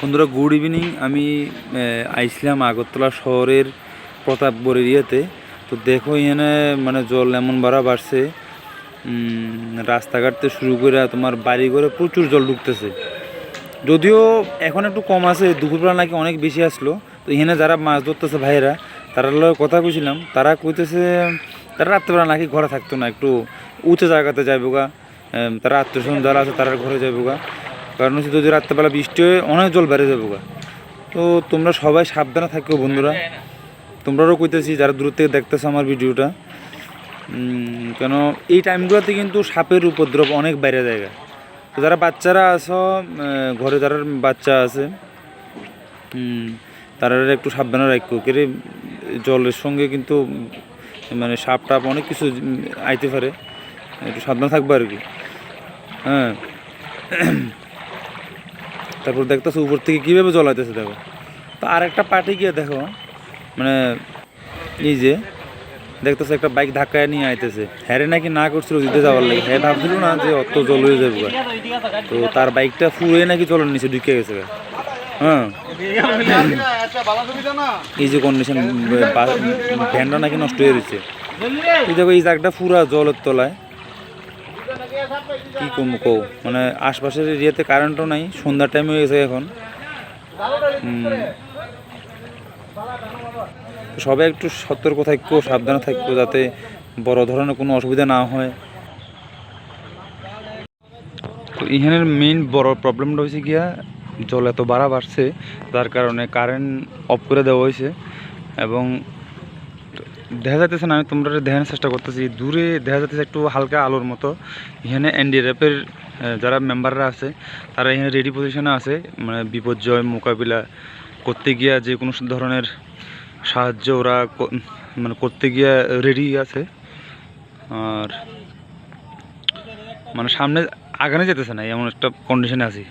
বন্ধুরা good evening আমি আহ, আইছিলাম আগরতলা শহরের প্রতাপগড় এরিয়াতে তো দেখো এখানে মানে জল এমন বাড়া বাড়ছে উম, রাস্তাঘাট থেকে শুরু করে তোমার বাড়ি ঘরে প্রচুর জল ঢুকতেছে। যদিও এখন একটু কম আছে দুপুরবেলা নাকি অনেক বেশি আসলো। তো এখানে যারা মাছ ধরতেছে ভাইয়েরা তারা কথা কইছিলাম তারা কইতেছে তারা রাত্রেবেলা নাকি ঘরে থাকতো না একটু উঁচু জায়গাতে যাইব গা তারা আত্মীয় যারা আছে তারা ঘরে যাইব গা কারণ হচ্ছে যদি রাত্রেবেলা বৃষ্টি হয়, অনেক জল বেড়ে যাব তো তোমরা সবাই সাবধানে থাকো বন্ধুরা। তোমরাও কইতেছি, যারা দূর থেকে দেখতেছো আমার ভিডিওটা কেন এই টাইমগুলোতে কিন্তু সাপের উপদ্রব অনেক বাইরে জায়গা তো যারা বাচ্চারা আছো ঘরে যারা বাচ্চা আছে তারা একটু সাবধানে রাখব কেরে জলের সঙ্গে কিন্তু মানে সাপ টাপ অনেক কিছু আইতে পারে। একটু সাবধানে থাকব আর কি। হ্যাঁ। তারপর দেখতেছো উপর থেকে কীভাবে জল আইতেছে দেখো। তো আর একটা পার্টি গিয়ে দেখো মানে এই যে, দেখতেছে একটা বাইক ধাক্কায় নিয়ে আইতেছে। হ্যারে নাকি না করছিল দিতে যাওয়ার লাগে। হ্যাঁ ভাবছিল না যে অত জল হয়ে যাবে তো তার বাইকটা ফুয়ে নাকি জলের নিচে ঢুকে গেছে হ্যাঁ। এই যে কন্ডিশন ভ্যানটা নাকি নষ্ট হয়ে রয়েছে। এই দেখো, এই জায়গাটা পুরা জলের তলায়। কি কম কৌ মানে আশপাশের এরিয়াতে কারেন্টও নাই, সন্ধ্যার টাইম হয়ে গেছে এখন। সবাই একটু সতর্ক থাকব সাবধানে থাকব যাতে বড় ধরনের কোনো অসুবিধা না হয়। তো এখানের মেইন বড় প্রবলেমটা হয়েছে গিয়া, জল এত বাড়া বাড়ছে, যার কারণে কারেন্ট অফ করে দেওয়া হয়েছে এবং দেখা যাইতেছে না, আমি তোমরা দেখানোর চেষ্টা করতেছি। দূরে দেখা যাচ্ছে একটু হালকা আলোর মতো। এখানে এনডিআরএফের যারা মেম্বাররা আছে, তারা এখানে রেডি পজিশনে আছে। মানে বিপর্যয় মোকাবিলা করতে গিয়া যে কোনো ধরনের সাহায্য ওরা মানে করতে গিয়া রেডি আছে। আর মানে সামনে আগানে যেতেছে না, এমন একটা কন্ডিশনে আছি।